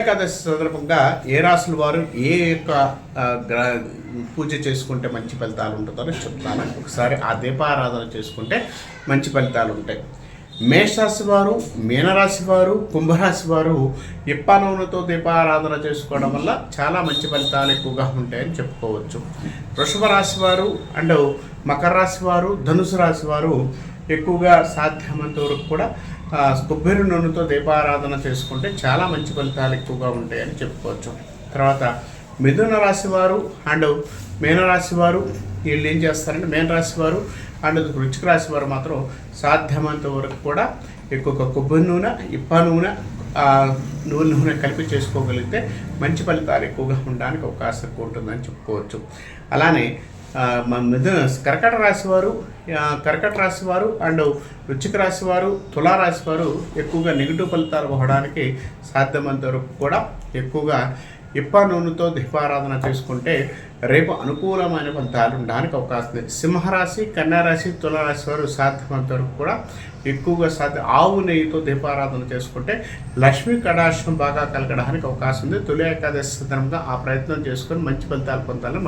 ఏకాదశి సందర్భంగా ఏ రాసుల వారు ఏ యొక్క పూజ చేసుకుంటే మంచి ఫలితాలు ఉంటుందో చెప్తాను. ఒకసారి ఆ దీపారాధన చేసుకుంటే మంచి ఫలితాలు ఉంటాయి. మేషరాశి వారు మీనరాశి వారు కుంభరాశి వారు ఇప్ప నూనెతో దీపారాధన చేసుకోవడం వల్ల చాలా మంచి ఫలితాలు ఎక్కువగా ఉంటాయని చెప్పుకోవచ్చు. వృషభ రాశి వారు అండ్ మకర రాశి వారు ధనుసు రాశి వారు ఎక్కువగా సాధ్యమైనంత వరకు కూడా కొబ్బరి నూనెతో దీపారాధన చేసుకుంటే చాలా మంచి ఫలితాలు ఎక్కువగా ఉంటాయని చెప్పుకోవచ్చు. తర్వాత మిథున రాశి వారు అండ్ మీనరాశి వారు వీళ్ళు ఏం చేస్తారంటే మీన రాశి వారు అండ్ వృచ్చిక రాశి వారు మాత్రం సాధ్యమైనంత వరకు కూడా ఎక్కువగా కొబ్బరి నూనె ఇప్ప నూనె నూనె నూనె కలిపి చేసుకోగలిగితే మంచి ఫలితాలు ఎక్కువగా ఉండడానికి అవకాశం ఎక్కువ ఉంటుందని చెప్పుకోవచ్చు. అలానే మిథున కర్కట రాశి వారు కర్కట రాశి వారు అండ్ వృచ్చిక రాశి వారు తులారాశి వారు ఎక్కువగా నెగిటివ్ ఫలితాలు పోవడానికి సాధ్యమైనంత వరకు కూడా ఎక్కువగా ఇప్ప నూనెతో దీపారాధన చేసుకుంటే రేపు అనుకూలమైన ఫలితాలు ఉండడానికి అవకాశం ఉంది. సింహరాశి కన్యారాశి తులారాశి వారు సాధ్యమైనంత వరకు కూడా ఎక్కువగా సాధ్య. ఆవు నెయ్యితో దీపారాధన చేసుకుంటే లక్ష్మీ కడాక్షం బాగా కలగడానికి అవకాశం ఉంది. తొలి ఏకాదశి సందర్భంగా ఆ ప్రయత్నం చేసుకొని మంచి ఫలితాలు పొందాలని